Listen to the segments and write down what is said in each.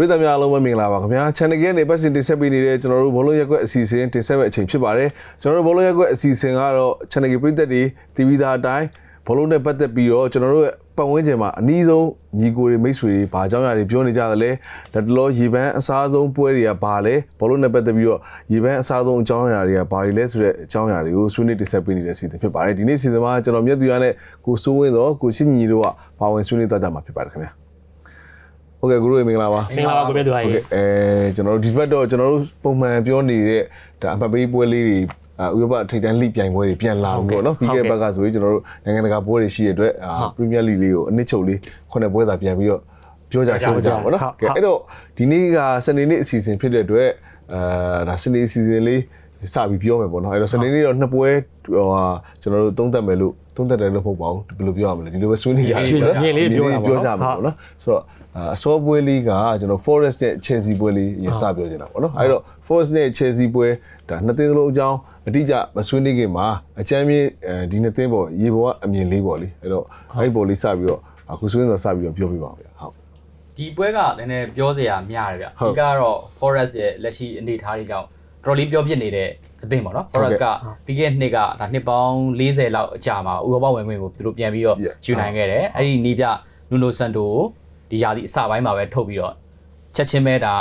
ပရိသတ်များအားလုံးပဲမင်္ဂလာပါခင်ဗျာ channel ကနေပတ်စင်တင်ဆက်ပေးနေတဲ့ကျွန်တော်တို့ဘောလုံးရက်ကွက်အစီအစဉ်တင်ဆက်မဲ့အချိန်ဖြစ်ပါတယ်ကျွန်တော်တို့ဘောလုံးရက်ကွက်အစီအစဉ်ကတော့ channel ပရိသတ်တွေတီဗီသားအတိုင်းဘောလုံးနဲ့ပတ်သက်ပြီးတော့ကျွန်တော်တို့ရဲ့ပတ်ဝန်းကျင်မှာအနည်းဆုံးညီကိုတွေမိတ်ဆွေတွေဘာအကြောင်းအရာတွေပြောနေကြသလဲလက်တလောရေပန်းအစားဆုံးပွဲတွေကဘာလဲဘောလုံးနဲ့ပတ်သက်ပြီးတော့ရေပန်းအစားဆုံးအကြောင်းအရာတွေကဘာတွေလဲဆိုတဲ့အကြောင်းအရာတွေကိုဆွေးနွေးတင်ဆက်ပေးနေတဲ့စီစဉ်ဖြစ်ပါတယ်ဒီနေ့စီစဉ်မှာကျွန်တော်မြတ်သူရနဲ့ကိုစိုးဝင်းတော့ကိုချင်းညီတို့ကပါဝင်ဆွေးနွေးသွားကြမှာဖြစ်ပါတယ်ခင်ဗျာ ဟုတ်ကဲ့ကိုတို့ရေမင်္ဂလာပါမင်္ဂလာပါကိုပြည့်သူဟာဟုတ်ရေကဲ့အဲကျွန်တော်တို့ဒီဘက်တော့ကျွန်တော်တို့ပုံမှန်ပြောနေတဲ့ဒါအမှတ်ပေးပွဲလေးတွေအာဥရောပထိပ်တန်းလိပြိုင်ပွဲတွေပြန်လာဘူးပေါ့နော်ပြီးခဲ့တဲ့ဘက်ကဆိုရင်ကျွန်တော်တို့နိုင်ငံတကာပွဲတွေရှိတဲ့အတွက်အာပရီးမီးယားလိလေးကိုအနည်းချုပ်လေးခုနှစ်ပွဲသာပြန်ပြီးတော့ပြောကြရှင်းကြပါပေါ့နော်ကဲအဲ့တော့ဒီနေ့ကစနေနေ့အစီအစဉ်ဖြစ်တဲ့အတွက်အာဒါစနေအစီအစဉ်လေးစပြီးပြောမယ်ပေါ့နော်အဲ့တော့စနေနေ့တော့နှစ်ပွဲဟိုဟာကျွန်တော်တို့သုံးသပ်မယ်လို့သုံးသပ်တယ်လို့မဟုတ်ပါဘူးဘယ်လိုပြောရမလဲဒီလိုပဲဆွေးနွေးကြရတယ်နော်မြင်လေးပြောတာပေါ့ပြောကြမှာပေါ့နော်ဆိုတော့ အစောပွဲလေးကကျွန်တော် Forest နဲ့ Chelsea ပွဲလေးရစပြောနေတာပေါ့နော်အဲ့တော့ Forest နဲ့ Chelsea ပွဲဒါနှစ်သင်းလုံးအကြောင်းအတိအကျမဆွေးနွေးခင်မှာအချမ်းမြေဒီနှစ်သင်းပေါ်ရေပေါ်ကအမြင်လေးပေါ့လေအဲ့တော့အဲ့ပေါ်လေးစပြီးတော့အခုဆွေးနွေးတော့စပြီးတော့ပြောပြပါဦးဗျာဟုတ်ဒီပွဲကလည်းနည်းပြောစရာများတယ်ဗျဟုတ်ဒီကတော့ Forest ရဲ့လက်ရှိအနေအထားတွေကြောင့်တော်တော်လေးပြောပြနေတဲ့အသင်းပေါ့နော်ဟုတ်ကဲ့ Forest ကပြီးခဲ့တဲ့နှစ်ကဒါနှစ်ပေါင်း40လောက်အကြာမှာဥရောပဝင်ခွင့်ကိုသူတို့ပြန်ပြီးတော့ Yeah. ယူနိုင်ခဲ့တယ်အဲ့ဒီနီးပြနူနိုဆန်တိုကို ဒီယာဒီအစပိုင်းမှာပဲထုတ်ပြီးတော့ချက်ချင်းပဲဒါ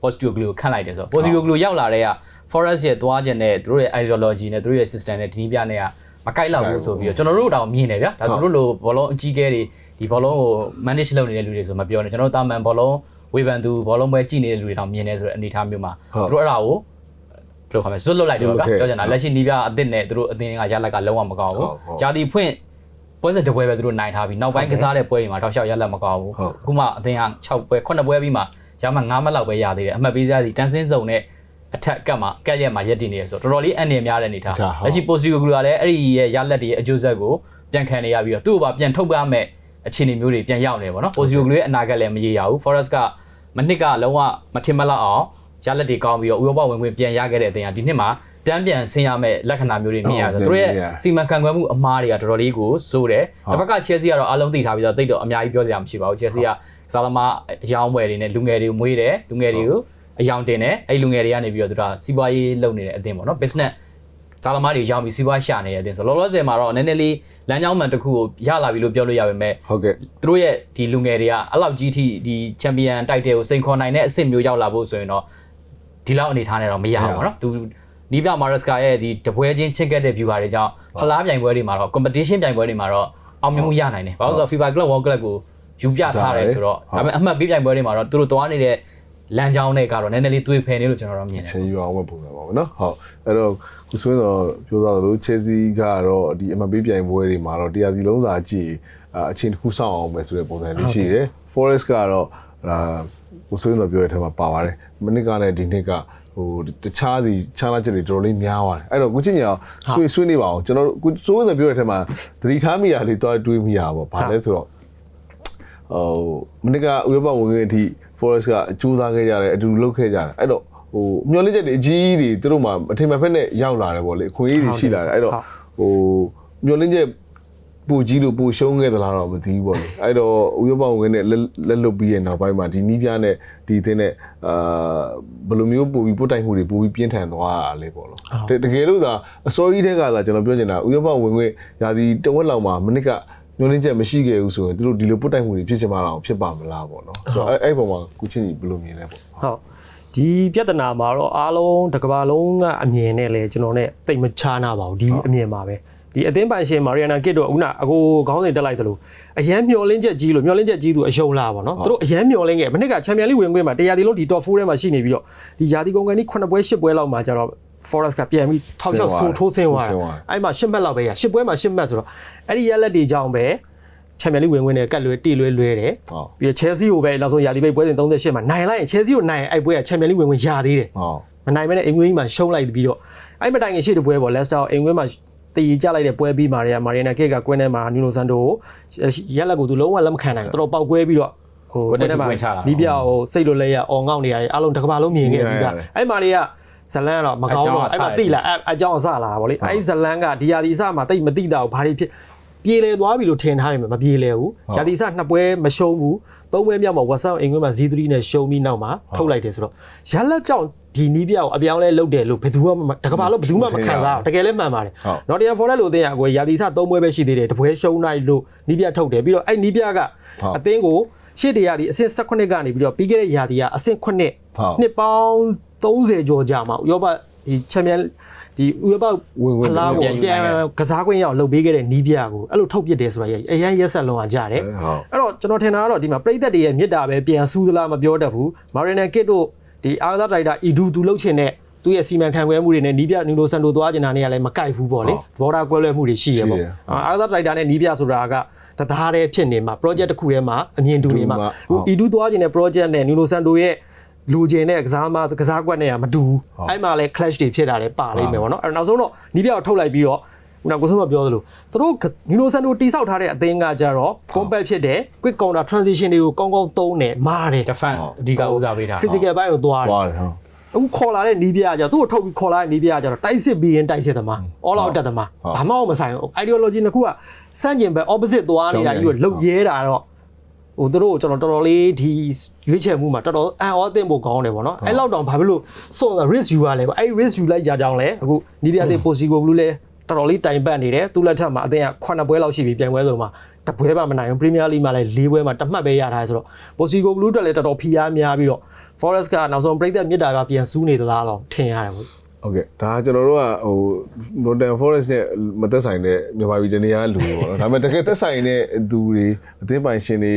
Postio Glue ကိုခန့်လိုက်တယ်ဆိုတော့ Postio Glue ရောက်လာတဲ့က Forest ရဲ့သွားခြင်းနဲ့သူတို့ရဲ့ ideology နဲ့သူတို့ရဲ့ system နဲ့ဒီနီးပြနဲ့ကမကိုက်လောက်ဘူးဆိုပြီးတော့ကျွန်တော်တို့တောင်မြင်တယ်ဗျာဒါသူတို့လိုဘောလုံးအကြီးကဲတွေဒီဘောလုံးကို manage လုပ်နေတဲ့လူတွေဆိုမပြောနဲ့ကျွန်တော်တို့တာမန်ဘောလုံးဝေဖန်သူဘောလုံးပွဲကြည့်နေတဲ့လူတွေတောင်မြင်နေဆိုတဲ့အနေအထားမျိုးမှာဟုတ်သူတို့အဲ့ဒါကိုဘယ်လိုခေါ်မလဲဇွတ်လွတ်လိုက်တယ်ပေါ့ဗျာ Okay. ပြောချင်တာလက်ရှိနီးပြအစ်စ်နဲ့သူတို့အသင်းကရလက်ကလုံးဝမကောင်းဘူးဟုတ်ဟုတ်ဂျာတီဖွင့် ပွဲစဉ်တစ်ပွဲပဲသူတို့နိုင်ထားပြီးနောက်ပိုင်းကစားတဲ့ပွဲတွေမှာတောက်လျှောက်ရလက်မကောင်းဘူးဟုတ်အခုမှအသင်းက6ပွဲ9ပွဲပြီးမှရမှ9မှတ်လောက်ပဲရသေးတယ်အမှတ်ပေးစရာစီတန်းစင်းစုံနဲ့အထက်ကတ်မှာကတ်ရက်မှာရက်တည်နေရဆိုတော့တော်တော်လေးအန်နေများတဲ့အနေထားဟုတ်ဟုတ်လက်ရှိ Postio Glu ကလည်းအဲ့ဒီရဲ့ရလက်တွေရဲ့အကျိုးဆက်ကိုပြန်ခံနေရပြီးတော့သူ့ကိုပါပြန်ထုတ်ပြမဲ့အခြေအနေမျိုးတွေပြန်ရောက်နေပါတော့ Postio Glu ရဲ့အနာဂတ်လည်းမရေရဘူး Forest ကမနစ်ကလုံးဝမထင်မလောက်အောင်ရလက်တွေကောင်းပြီးတော့ဥရောပဝင်ခွင့်ပြန်ရခဲ့တဲ့အသင်းကဒီနှစ်မှာ တန်းပြန်ဆင်းရမဲ့လက္ခဏာမျိုးတွေမြင်ရဆိုတော့သူတို့ရဲ့စီမံခန့်ခွဲမှုအမားတွေကတော်တော်လေးကိုစိုးတယ်။တစ်ဖက်က Chelsea ကတော့အားလုံးသိထားပြီးတော့တိတ်တော့အများကြီးပြောစရာမရှိပါဘူး။ Chelsea ကဇာလမာအယောင်းဝယ်တွေနဲ့လူငယ်တွေကိုမွေးတယ်။လူငယ်တွေကိုအယောင်တင်တယ်။အဲ့ဒီလူငယ်တွေကနေပြီးတော့သူကစီးပွားရေးလုပ်နေတဲ့အသင်းပေါ့နော် business ဇာလမာတွေရောင်းပြီးစီးပွားရှာနေတဲ့အသင်းဆိုတော့လောလောဆယ်မှာတော့နည်းနည်းလေးလမ်းကြောင်းမှန်တစ်ခုကိုရလာပြီလို့ပြောလို့ရပါမယ်။ဟုတ်ကဲ့သူတို့ရဲ့ဒီလူငယ်တွေကအဲ့လောက်ကြီးထိဒီချန်ပီယံတိုက်တယ်ကိုစိန်ခေါ်နိုင်တဲ့အဆင့်မျိုးရောက်လာဖို့ဆိုရင်တော့ဒီလောက်အနေထားနဲ့တော့မရဘူးပေါ့နော်သူ နီးပြမာရစကာရဲ့ဒီတပွဲချင်းချစ်ကက်တဲ့ view ဟာတွေကြောင့်ဖလားပြိုင်ပွဲတွေမှာတော့ competition ပြိုင်ပွဲတွေမှာတော့အောင်မြင်မှုရနိုင်တယ်ဘာလို့ဆိုတော့ FIFA Club World Club ကိုယူပြထားတယ်ဆိုတော့ဒါပေမဲ့အမှတ်ပေးပြိုင်ပွဲတွေမှာတော့သူတို့တွားနေတဲ့လမ်းကြောင်းတွေကတော့နည်းနည်းလေးတွေးဖယ်နေလို့ကျွန်တော်တို့မြင်တယ်။ချင်းယူအောင်ပဲပုံစံပါဘောနော်။ဟုတ်အဲ့တော့ခုဆိုရင်တော့ပြောသွားသလို Chelsea ကတော့ဒီ MLB ပြိုင်ပွဲတွေမှာတော့တရားစီလုံးစာကြည့်အချင်းတစ်ခုစောင့်အောင်ပဲဆိုတဲ့ပုံစံလေးရှိတယ်။ Forest ကတော့ဒါကိုဆိုရင်တော့ပြောရတဲ့ထဲမှာပါပါတယ်။မနစ်ကနဲ့ဒီနှစ်က ဟိုတခြားစီခြားလာချက်တွေတော်တော်လေးများသွားတယ်အဲ့တော့ကိုချင်းညာဆွေးဆွေးနေပါအောင်ကျွန်တော်တို့ကိုစိုးဆိုပြောရတဲ့ထဲမှာသတိထားမိရလေးတော့တွေးမိရပါဗာလဲဆိုတော့ဟိုမနစ်ကဥရောပဝင်ငွေအထိ Forest ကအကျိုးစားခဲ့ကြတယ်အတူတူလုပ်ခဲ့ကြတယ်အဲ့တော့ဟိုမျောလင့်ချက်တွေအကြီးကြီးတွေသူတို့မှအထင်မှတ်ဖက်နဲ့ရောက်လာတယ်ပေါ့လေအခွင့်အရေးတွေရှိလာတယ်အဲ့တော့ဟိုမျောလင့်ချက် ပူကြီးလို့ပူရှုံးခဲ့သလားတော့မသိဘူးပေါ့လေအဲ့တော့ဥရောပဝင်ငွေနဲ့လက်လက်လွတ်ပြီးရဲ့နောက်ပိုင်းမှာဒီနီးပြားနဲ့ဒီအသင်းနဲ့အာဘယ်လိုမျိုးပူပြီးပုတ်တိုင်မှုတွေပူပြီးပြင်းထန်သွားတာလဲပေါ့လို့တတကယ်လို့သာအစောကြီးတဲ့ကသာကျွန်တော်ပြောချင်တာဥရောပဝင်ငွေရာသီတဝက်လောက်မှာမနစ်ကညှို့နှင်းချက်မရှိခဲ့ဘူးဆိုရင်သူတို့ဒီလိုပုတ်တိုင်မှုတွေဖြစ်ချင်မှတော့ဖြစ်ပါမလားပေါ့နော်ဆိုတော့အဲ့အဲ့ပုံမှာကုချင်းကြီးဘယ်လိုမြင်လဲပေါ့ဟုတ်ဒီပြဿနာမှာတော့အားလုံးတစ်ကမ္ဘာလုံးကအမြင်နဲ့လဲကျွန်တော်နဲ့တိတ်မချားနာပါဘူးဒီအမြင်ပါပဲ ဒီအသင်းပိုင်ရှင်မာရီယာနာကစ်တို့ကခုနအကိုခေါင်းစဉ်တက်လိုက်သလိုအရန်မျောလင်းချက်ကြီးလို့မျောလင်းချက်ကြီးသူအယုံလာပါတော့သူတို့အရန်မျောလင်းခဲ့မနစ်ကချန်ပီယံလိဝင်ခွင့်မှာတရားဒီလုံးဒီ top 4ထဲမှာရှိနေပြီးတော့ဒီယာဒီကုန်ကန်ဒီ9ပွဲ10ပွဲလောက်မှာကျတော့ Forest ကပြန်ပြီးထောက်ချောက်ဆူထိုးဆင်းသွားတယ်အဲ့မှာ10မှတ်လောက်ပဲရ10ပွဲမှာ10မှတ်ဆိုတော့အဲ့ဒီရက်လက်တွေကြောင့်ပဲချန်ပီယံလိဝင်ခွင့်နဲ့ကတ်လွဲတီလွဲလွဲတယ်ဟုတ်ပြီးတော့ Chelsea ကိုပဲနောက်ဆုံးယာဒီပိတ်ပွဲစဉ်38မှာနိုင်လိုက်ရင် Chelsea ကိုနိုင်ရင်အဲ့ပွဲက Champions League ဝင်ဝင်ရသေးတယ်ဟုတ်မနိုင်မဲနဲ့အင်္ဂလိပ်မှာရှုံးလိုက်ပြီးတော့အဲ့မတိုင်ခင်ရှေ့တပွဲပေါ့ Leicester အင်္ဂလိပ်မှာ တည်ကြလိုက်တဲ့ပွဲပြီးမာရီယာမာရီနာကစ်ကကွင်းထဲမှာနူနိုဆန်တိုကိုရက်လက်ကိုသူလုံးဝလက်မခံနိုင်ဘူးတော်တော်ပေါက်ကွဲပြီးတော့ဟိုကွင်းထဲမှာဝင်ချတာနီးပြဟိုစိတ်လိုလဲရအော်ငေါက်နေရတယ်အားလုံးတစ်ကမ္ဘာလုံးမြင်ခဲ့ပြီးသားအဲ့မာရီယာဇလန်ကတော့မကောင်းတော့အဲ့မှာတိလာအဲ့အကြောင်းအစလာတာဗောလေအဲ့ဇလန်ကဒီယာဒီအစမှာတိတ်မတိတာကိုဘာတွေဖြစ် ပြေလေသွားပြီလို့ထင်ထားရင်မပြေလေဘူးရာသီစနှစ်ပွဲမရှုံးဘူးသုံးပွဲမြောက်မှာ WhatsApp အင်္ဂလိပ်မှာ Z3 နဲ့ရှုံးပြီးနောက်မှာထုတ်လိုက်တယ်ဆိုတော့ရလက်ကြောင့်ဒီနီးပြကိုအပြောင်းလဲလုပ်တယ်လို့ဘယ်သူမှတကဘာလို့ဘယ်သူမှမခံစားဘူးတကယ်လည်းမှန်ပါတယ်နော်တရား for လို့အသင်းရကိုရာသီစသုံးပွဲပဲရှိသေးတယ်တပွဲရှုံးလိုက်လို့နီးပြထုတ်တယ်ပြီးတော့အဲ့နီးပြကအသင်းကိုရှေ့တရာဒီအဆင့်18ကနေပြီးတော့ပြီးခဲ့တဲ့ရာသီကအဆင့်9နှစ်ပေါင်း30ကျော်ကြာမှာဥရောပဒီချန်ပီယံ ဒီဥရောပဖလားကိုပြန်ကစားခွင့်ရအောင်လုပ်ပေးခဲ့တဲ့နီးပြကိုအဲ့လိုထုတ်ပစ်တယ်ဆိုတာအရင်ရက်ဆက်လုံးအောင်ကြတယ်ဟုတ်အဲ့တော့ကျွန်တော်ထင်တာကတော့ဒီမှာပြည်သက်တွေရဲ့မြစ်တာပဲပြန်စူးသလားမပြောတတ်ဘူးမာရီနယ်ကစ်တို့ဒီအာသာဒရိုက်တာအီဒူသူလှုပ်ချင်တဲ့သူ့ရဲ့စီမံခန့်ခွဲမှုတွေနဲ့နီးပြနီလိုဆန်တိုသွားကျင်တာနေရာလည်းမကိုက်ဘူးပေါ့လေသဘောထားကွဲလွဲမှုတွေရှိရပေါ့အာသာဒရိုက်တာနဲ့နီးပြဆိုတာကတသားတည်းဖြစ်နေမှာ project တစ်ခုထဲမှာအမြင်တူနေမှာဟိုအီဒူသွားကျင်တဲ့ project နဲ့နီလိုဆန်တိုရဲ့ လူကျင်တဲ့ကစားမကစားကွက်နဲ့ကမတူဘူးအဲ့မှာလဲ clash တွေဖြစ်တာလည်းပါလိမ့်မယ်ပေါ့နော်အဲ့တော့နောက်ဆုံးတော့နီးပြကိုထုတ်လိုက်ပြီးတော့ခုနကကိုဆုံးကပြောသလိုသူတို့နီလိုဆန်တိုတိဆောက်ထားတဲ့အသင်းကကြတော့ compact ဖြစ်တယ် quick counter transition တွေကိုကောင်းကောင်းသုံးတယ်မားတယ် defense အဓိကဦးစားပေးတာ physical ဘိုင်းကိုသွားတယ်သွားတယ်ဟုတ်အခုခေါ်လာတဲ့နီးပြကြသူ့ကိုထုတ်ပြီးခေါ်လာတဲ့နီးပြကြတော့တိုက်စစ်ပြီးရင်တိုက်စစ်သမား all out တက်သမားဘာမှမဆိုင်ဘူး ideology နှစ်ခုကစန့်ကျင်ဘက် opposite သွားနေတာကြီးကိုလုတ်ရဲတာတော့ ဟိုသူတို့ကျွန်တော်တော်တော်လေးဒီရွေးချယ်မှုမှာတော်တော်အံ့ဩသင့်ဖို့ကောင်းတယ်ပေါ့နော်အဲ့လောက်တောင်ဘာဖြစ်လို့စွန့် risk you ရလဲပေါ့အဲ့ risk you လိုက်ကြကြောင်းလဲအခုနီးပြတဲ့ possible ဘလူးလဲတော်တော်လေးတိုင်ပတ်နေတယ်သူလက်ထက်မှာအသင်းက9ပွဲလောက်ရှိပြီပြိုင်ပွဲဆုံးမှာတပွဲပါမနိုင်ဘူး Premier League မှာလည်း၄ပွဲမှာတစ်မှတ်ပဲရထားတယ်ဆိုတော့ possible blue တက်လည်းတော်တော်ဖိအားများပြီးတော့ Forest ကနောက်ဆုံးပြိသက်မြစ်တာကပြန်စူးနေသလားတော့ထင်ရတယ်ပေါ့ โอเคဒါကကျွန်တော်တို့ကဟို Northern Forest နဲ့မသက်ဆိုင်တဲ့မြန်မာပြည်တနေရာလူပေါ့နော်ဒါပေမဲ့တကယ်သက်ဆိုင်တဲ့သူတွေအသင်းပိုင်ရှင်တွေ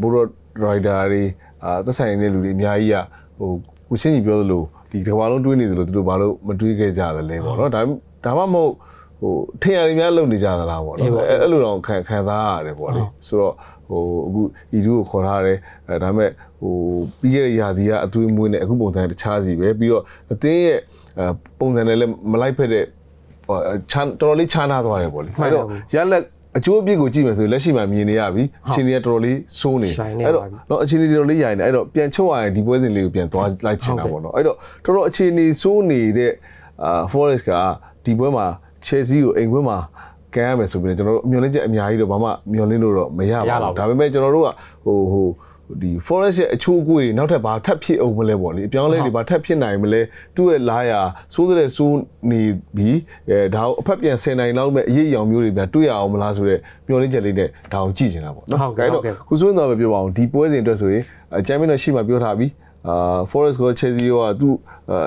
ဘိုးတော်ရိုက်တာတွေအာသက်ဆိုင်တဲ့လူတွေအများကြီးကဟိုကိုချင်းကြီးပြောသလိုဒီတစ်ကမ္ဘာလုံးတွေးနေသလိုသူတို့ဘာလို့မတွေးခဲ့ကြသလဲပေါ့နော်ဒါဒါမှမဟုတ်ဟိုထင်ရတယ်များလုပ်နေကြသလားပေါ့နော်အဲ့အဲ့လိုတော့ခံခံစားရတယ်ပေါ့လေဆိုတော့ဟိုအခုဤသူကိုခေါ်ထားတယ်အဲဒါပေမဲ့ဟိုပြီးခဲ့တဲ့ရာသီကအသွေးမွေးနဲ့အခုပုံစံတခြားစီပဲပြီးတော့အသင်းရဲ့အဲပုံစံနဲ့လည်းမလိုက်ဖက်တဲ့ဟိုချမ်းတော်တော်လေးခြားနာသွားတယ်ပေါ့လေအဲ့တော့ရလက် အကျိုးအပြစ်ကိုကြည့်မယ်ဆိုရင်လက်ရှိမှာမြင်နေရပြီအချိန်ကြီးကတော်တော်လေးစိုးနေအဲ့တော့တော့အချိန်ကြီးတော်တော်လေးရိုင်နေအဲ့တော့ပြန်ချုပ်ရရင်ဒီပွဲစဉ်လေးကိုပြန်သွားလိုက်ချင်တာပေါ့နော်အဲ့တော့တော်တော်အချိန်ကြီးစိုးနေတဲ့အာ Forest ကဒီပွဲမှာ Chelsea ကိုအိမ်ခွင်းမှာကမ်းရမယ်ဆိုပြီးတော့ကျွန်တော်တို့အမျော်လင့်ချက်အများကြီးတော့ဘာမှမျော်လင့်လို့တော့မရပါဘူးဒါပေမဲ့ကျွန်တော်တို့ကဟိုဟို ဒီ forest ရဲ့အချိုးအကွေးတွေနောက်ထပ်ဘာထပ်ဖြစ်အောင်မလဲပေါ့လေအပြောင်းအလဲတွေဘာထပ်ဖြစ်နိုင်မလဲသူ့ရဲ့လာယာစိုးတဲ့စိုးနေပြီးအဲဒါကိုအဖက်ပြန်ဆယ်နိုင်လောက်မဲ့အရေးအယောင်မျိုးတွေပြန်တွေ့ရအောင်မလားဆိုတော့မျော်လင့်ချက်လေးနဲ့ဒါကိုကြည့်နေတာပေါ့နော်တော့ခုဆိုရင်တော့ပြောပါအောင်ဒီပွဲစဉ်အတွက်ဆိုရင်ချန်ပီယံတော့ရှိမှပြောထားပြီးအာ forest ကို chelsea ရောကသူ့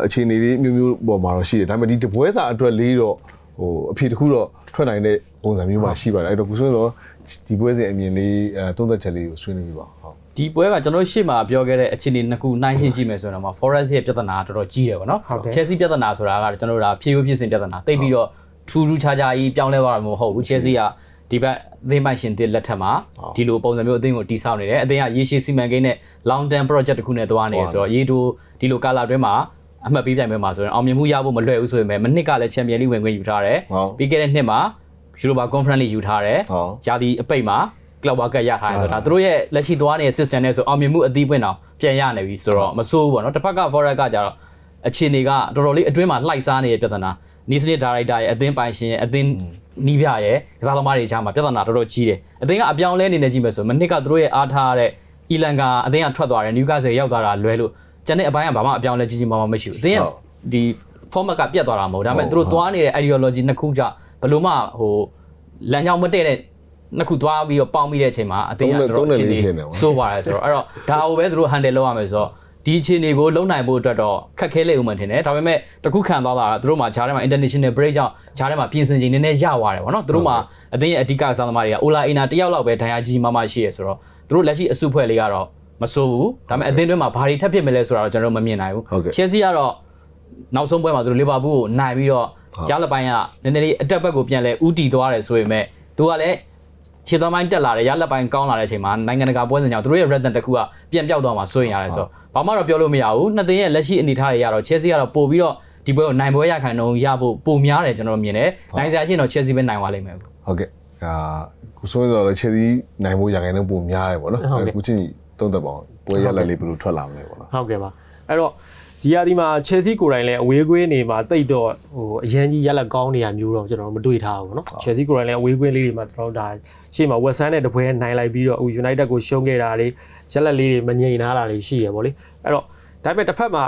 အခြေအနေလေးမျိုးမျိုးပေါ်မှာတော့ရှိတယ်ဒါပေမဲ့ဒီတပွဲစာအတွက်လေးတော့ဟိုအဖြေတစ်ခုတော့ထွက်နိုင်တဲ့ပုံစံမျိုးမှာရှိပါတယ်အဲ့တော့ခုဆိုရင်တော့ဒီပွဲစဉ်အမြင်လေးအဲသုံးသက်ချက်လေးကိုဆွေးနွေးပြပါဟုတ် ဒီပွဲကကျွန်တော်ရှေ့မှာပြောခဲ့တဲ့အခြေအနေနှစ်ခုနှိုင်းရှင်းကြည့်မယ်ဆိုရင်တော့ Forest ရဲ့ပြဿနာကတော်တော်ကြီးတယ်ဗောနော် Chelsea ပြဿနာဆိုတာကကျွန်တော်တို့ဒါဖြည့်ဖြည့်ဖြစ်စဉ်ပြဿနာတိတ်ပြီးတော့ထူးထူးခြားခြားကြီးပြောင်းလဲသွားတာမဟုတ်ဘူး Chelsea ကဒီဘက်အသင်းပိုင်ရှင်တစ်လက်ထက်မှာဒီလိုပုံစံမျိုးအသင်းကိုတီးဆောက်နေတယ်အသင်းကရေရှည်စီမံကိန်းနဲ့ long term project တစ်ခုနဲ့သွားနေတယ်ဆိုတော့ရေတိုဒီလိုကာလာတွင်းမှာအမှတ်ပေးပြိုင်ပွဲမှာဆိုရင်အောင်မြင်မှုရဖို့မလွယ်ဘူးဆိုရင်ပဲမနစ်ကလည်း Champions League ဝင်ခွင့်ယူထားတယ်ပြီးခဲ့တဲ့နှစ်မှာ Europa Conference League ယူထားတယ်ရာသီအပိတ်မှာ Club World Cup ရထားတယ်ဆိုတော့ဒါသူတို့ရဲ့လက်ရှိသွားနေတဲ့ system နဲ့ဆိုအောင်မြင်မှုအသီးပွင့်အောင်ပြန်ရနေပြီဆိုတော့မဆိုးဘူးပေါ့နော်တစ်ဖက်က Forex ကကြတော့အခြေအနေကတော်တော်လေးအတွင်းမှာလှိုက်စားနေတဲ့ပြဿနာနီးစနစ်ဒါရိုက်တာရဲ့အသင်းပိုင်ရှင်ရဲ့အသင်းနီးပြရဲ့ကစားသမားတွေကြားမှာပြဿနာတော်တော်ကြီးတယ်အသင်းကအပြောင်းလဲနေနေကြည့်မယ်ဆိုမနစ်ကသူတို့ရဲ့အားထားတဲ့အီလန်ကအသင်းကထွက်သွားတယ်နယူကာဆယ်ရောက်သွားတာလွဲလို့ကျန်တဲ့အပိုင်းကဘာမှအပြောင်းလဲကြီးကြီးမားမားမရှိဘူးအသင်းရဲ့ဒီ format ကပြတ်သွားတာမဟုတ်ဒါပေမဲ့သူတို့သွားနေတဲ့ ideology နှစ်ခုကြဘလို့မှဟိုလမ်းကြောင်းမတည့်တဲ့ နှစ်ခုသွားပြီးတော့ပေါင်းပြီးတဲ့အချိန်မှာအတင်းကတော်တော်အခြေအနေစိုးပါတယ်ဆိုတော့အဲ့တော့ဒါကိုပဲသူတို့ handle လုပ်ရမယ်ဆိုတော့ဒီအခြေအနေကိုလုံနိုင်ဖို့အတွက်တော့ခက်ခဲလေဦးမှထင်တယ်ဒါပေမဲ့တခုခံသွားတာကသူတို့မှာဂျားထဲမှာ international break ကြောင့်ဂျားထဲမှာပြင်ဆင်ချိန်နည်းနည်းရသွားတယ်ဗောနော်သူတို့မှာအတင်းရဲ့အဓိကစားသမားတွေကအိုလာအီနာတယောက်လောက်ပဲဒဏ်ရာကြီးမှမရှိရဆိုတော့သူတို့လက်ရှိအစုဖွဲ့လေးကတော့မစိုးဘူးဒါပေမဲ့အသင်းတွင်းမှာဘာတွေထပ်ဖြစ်မလဲဆိုတာတော့ကျွန်တော်တို့မမြင်နိုင်ဘူး Chelsea ကတော့နောက်ဆုံးပွဲမှာသူတို့လီဗာပူးကိုနိုင်ပြီးတော့ကြားလက်ပိုင်းကနည်းနည်းလေးအတက်ဘက်ကိုပြန်လဲဥတီသွားတယ်ဆိုပေမဲ့သူကလည်း ခြေသမိုင်းတက်လာတယ်ရလက်ပိုင်းကောင်းလာတဲ့အချိန်မှာနိုင်ငံတကာပွဲစဉ်ကြောင့်သူတို့ရဲ့ red တစ်ခုကပြန်ပြောက်သွားမှာစိုးရင်ရတယ်ဆိုတော့ဘာမှတော့ပြောလို့မရဘူးနှစ်သင်းရဲ့လက်ရှိအနေအထားတွေရတော့ Chelsea ကတော့ပို့ပြီးတော့ဒီပွဲကိုနိုင်ပွဲရခိုင်တော့ရဖို့ပုံများတယ်ကျွန်တော်မြင်တယ်နိုင်စရာရှိရင်တော့ Chelsea ပဲနိုင်သွားလိမ့်မယ်ဟုတ်ကဲ့ဒါကိုစိုးစောလည်းခြေစည်းနိုင်မှုရခိုင်နှုန်းပုံများတယ်ပေါ့နော်ကိုချင်းကြီးသုံးသက်ပါအောင်ပွဲရလက်လေးဘယ်လိုထွက်လာမလဲပေါ့နော်ဟုတ်ကဲ့ပါအဲ့တော့ ဒ ဒီယာဒီမှာ Chelsea ကိုယ်တိုင်လည်းအဝေးကွင်းနေမှာတိတ်တော့ဟိုအရန်ကြီးရက်လက်ကောင်းနေရမျိုးတော့ကျွန်တော်တို့မတွေ့ထားဘူးเนาะ Chelsea ကိုယ်တိုင်လည်းအဝေးကွင်းလေးတွေမှာကျွန်တော်တို့ဒါရှေ့မှာ West Ham နဲ့တပွဲနိုင်လိုက်ပြီးတော့ဟို United ကိုရှုံးခဲ့တာတွေရက်လက်လေးတွေမငြိမ်နာတာတွေရှိရဗောလေအဲ့တော့ဒါပေမဲ့တစ်ဖက်မှာ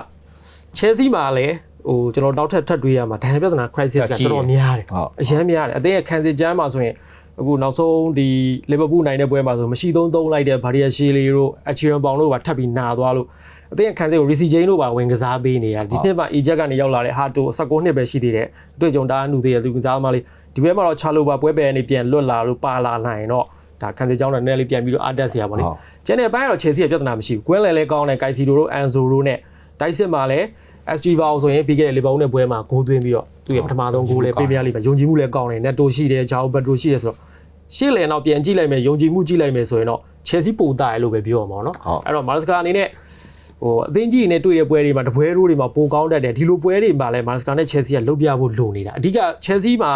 Chelsea မှာလည်းဟိုကျွန်တော်နောက်ထပ်ထပ်တွေးရမှာဒဏ်ရာပြဿနာ crisis ကတော်တော်များတယ် ဟုတ် အရန်များတယ်အသင်းရဲ့ခံစစ်ကြမ်းမှာဆိုရင်အခုနောက်ဆုံးဒီလီဗာပူးနိုင်တဲ့ပွဲမှာဆိုမရှိသုံးသုံးလိုက်တဲ့ဘာရီယာရှီလီတို့အချီရန်ပေါင်တို့ပါထပ်ပြီးနာသွားလို့ အသင်းရဲ့ခံစစ်ကိုရီစီဂျိန်းတို့ပါဝင်ကစားပေးနေရတယ်ဒီနှစ်မှာအီဂျက်ကနေရောက်လာတဲ့ဟာတို19နှစ်ပဲရှိသေးတယ်အတွေ့အကြုံဒါအနုသေးတယ်သူကစားသမားလေးဒီဘက်မှာတော့ချာလိုပါပွဲပယ်နေပြန်လွတ်လာလို့ပါလာနိုင်တော့ဒါခံစစ်ကြောင်းနဲ့နည်းနည်းလေးပြန်ပြီးတော့အားတက်စရာပါလေ ဟုတ် ကျန်တဲ့ဘက်ကတော့ Chelsea ရဲ့ပြဿနာမရှိဘူးကွင်းလယ်လဲကောင်းတယ် Caicedo တို့ Anzo တို့နဲ့တိုက်စစ်မှာလည်း SG ဘောင်ဆိုရင်ပြီးခဲ့တဲ့လီဗာပူးနဲ့ပွဲမှာဂိုးသွင်းပြီးတော့သူ့ရဲ့ပထမဆုံးဂိုးလည်းပရီးမီးယားလိမှာယုံကြည်မှုလည်းကောင်းတယ် Neto ရှိတယ် Joao Pedro ရှိတယ်ဆိုတော့ရှေ့လယ်နောက်ပြန်ကြည့်လိုက်မယ်ယုံကြည်မှုကြည့်လိုက်မယ်ဆိုရင်တော့ Chelsea ပိုတာရလို့ပဲပြောရမှာเนาะ ဟုတ် အဲ့တော့ Maresca အနေနဲ့ ဟိုအသင်းကြီးနဲ့တွေ့တဲ့ပွဲတွေမှာတပွဲရိုးတွေမှာပိုကောင်းတတ်တယ်ဒီလိုပွဲတွေမှာလည်း Maresca နဲ့ Chelsea ကလုတ်ပြဖို့လိုနေတာအဓိက Chelsea မှာ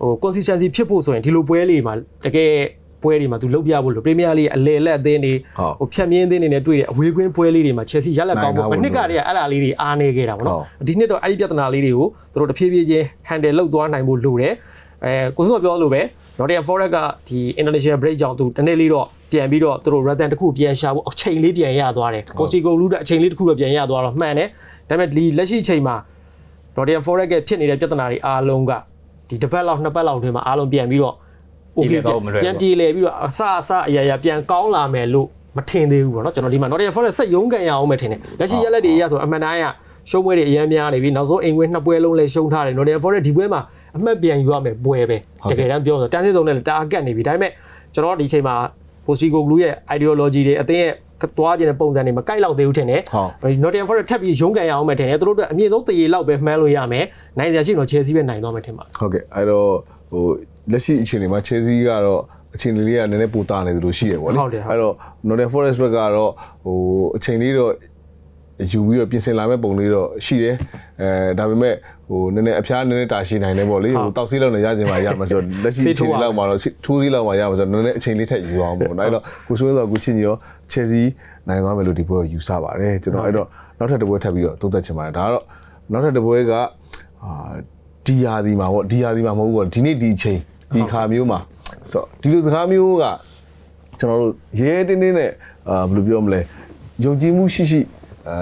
ဟို consistency ဖြစ်ဖို့ဆိုရင်ဒီလိုပွဲလေးမှာတကယ်ပွဲတွေမှာသူလုတ်ပြဖို့လိုပရီးမီးယားလိအလေလက်အသင်းတွေဟုတ်ဟိုဖြတ်မြင်းအသင်းတွေနဲ့တွေ့တဲ့အဝေးကွင်းပွဲလေးတွေမှာ Chelsea ရက်လက်ကောင်းဖို့နိုင်မတာနှစ်ကတည်းကအဲ့ဒါလေးတွေအားနေခဲ့တာပေါ့နော်ဟုတ်ဒီနှစ်တော့အဲ့ဒီပြဿနာလေးတွေကိုသူတို့တဖြည်းဖြည်းချင်း handle လုပ်သွားနိုင်ဖို့လိုတယ်အဲကိုစုံပြောလို့ပဲ Nottingham Forest ကဒီ international break ကြောင့်သူတနေ့လေးတော့ ပြန်ပြီးတော့သူတို့ Rathan တစ်ခုပြန်ရှာဖို့အချိန်လေးပြန်ရသွားတယ် Costigo လူတဲ့အချိန်လေးတစ်ခုတော့ပြန်ရသွားတော့မှန်တယ်ဒါပေမဲ့ဒီလက်ရှိအချိန်မှာ Nottingham Forest ကဖြစ်နေတဲ့ပြဿနာတွေအားလုံးကဒီတစ်ပတ်လောက်နှစ်ပတ်လောက်တွင်မှာအားလုံးပြန်ပြီးတော့ပြေ okay လည်သွားဖို့မလွယ်ဘူးပြန်ပြေလည်ပြီးတော့အစအစအရာရာပြန်ကောင်းလာမယ်လို့မထင်သေးဘူးပေါ့နော်ကျွန်တော်ဒီမှာ Nottingham Forest ဆက်ရုံးကန်ရအောင်ပဲထင်တယ်လက်ရှိရက်လက်တွေအရဆိုအမှန်တိုင်းကရှုံးပွဲတွေအများများနေပြီနောက်ဆုံးအိမ်ဝင်နှစ်ပွဲလုံးလဲရှုံးထားတယ် Nottingham Forest ဒီပွဲမှာအမှတ်ပြန်ယူရမယ်ပွဲပဲတကယ်တမ်းပြောဆိုတန်းစစ်စုံနဲ့တအားကတ်နေပြီဒါပေမဲ့ကျွန်တော်ဒီအချိန်မှာ Postecoglou ရဲ့ ideology တွေအသင်းရဲ့သွားခြင်းတဲ့ပုံစံတွေမကိုက်လောက်သေးဘူးထင်တယ်ဟုတ် Nottingham Forest ထပ်ပြီးရုံးကန်ရအောင်ပဲထင်တယ်သူတို့အတွက်အမြင့်ဆုံးတရေလောက်ပဲမှန်းလို့ရမယ်နိုင်စရာရှိရင်တော့ Chelsea ပဲနိုင်သွားမယ်ထင်ပါတယ်ဟုတ်ကဲ့အဲ့တော့ဟိုလက်ရှိအခြေအနေမှာ Chelsea ကတော့အခြေအနေလေးကနည်းနည်းပိုတာနေသလိုရှိရပေါ့လေဟုတ်တယ်ဟုတ်အဲ့တော့ Northern Forest ဘက်ကတော့ဟိုအချိန်လေးတော့ ယူပြီးတော့ပြင်ဆင်လာမဲ့ပုံလေးတော့ရှိတယ်အဲဒါပေမဲ့ဟိုနည်းနည်းအဖျားနည်းနည်းတာရှိနိုင်တယ်ပေါ့လေဟိုတောက်စီးလောက်နေရခြင်းမှာရမှာဆိုတော့လက်ရှိဆေးအထိုးချိန်ရလေးလောက်မှာတော့ထိုးစီးလောက်မှာရမှာဆိုတော့နည်းနည်းအချိန်လေးထက်ယူအောင်ပေါ့အဲ့တော့ကိုဆွေးတော့ကိုချင်းကြီးရော Chelsea နိုင်သွားမယ်လို့ဒီပွဲကိုယူဆပါတယ်ကျွန်တော်အဲ့တော့နောက်ထပ်တစ်ပွဲထပ်ပြီးတော့သုံးသပ်ချင်ပါတယ်ဒါကတော့နောက်ထပ်တစ်ပွဲကအာဒီယာဒီမှာပေါ့ဒီယာဒီမှာမဟုတ်ဘူးပေါ့ဒီနေ့ဒီအချိန်ဒီခါမျိုးမှာဆိုတော့ဒီလိုစကားမျိုးကကျွန်တော်တို့ရဲရဲတင်းတင်းနဲ့အာဘယ်လိုပြောမလဲယုံကြည်မှုရှိရှိ အဲ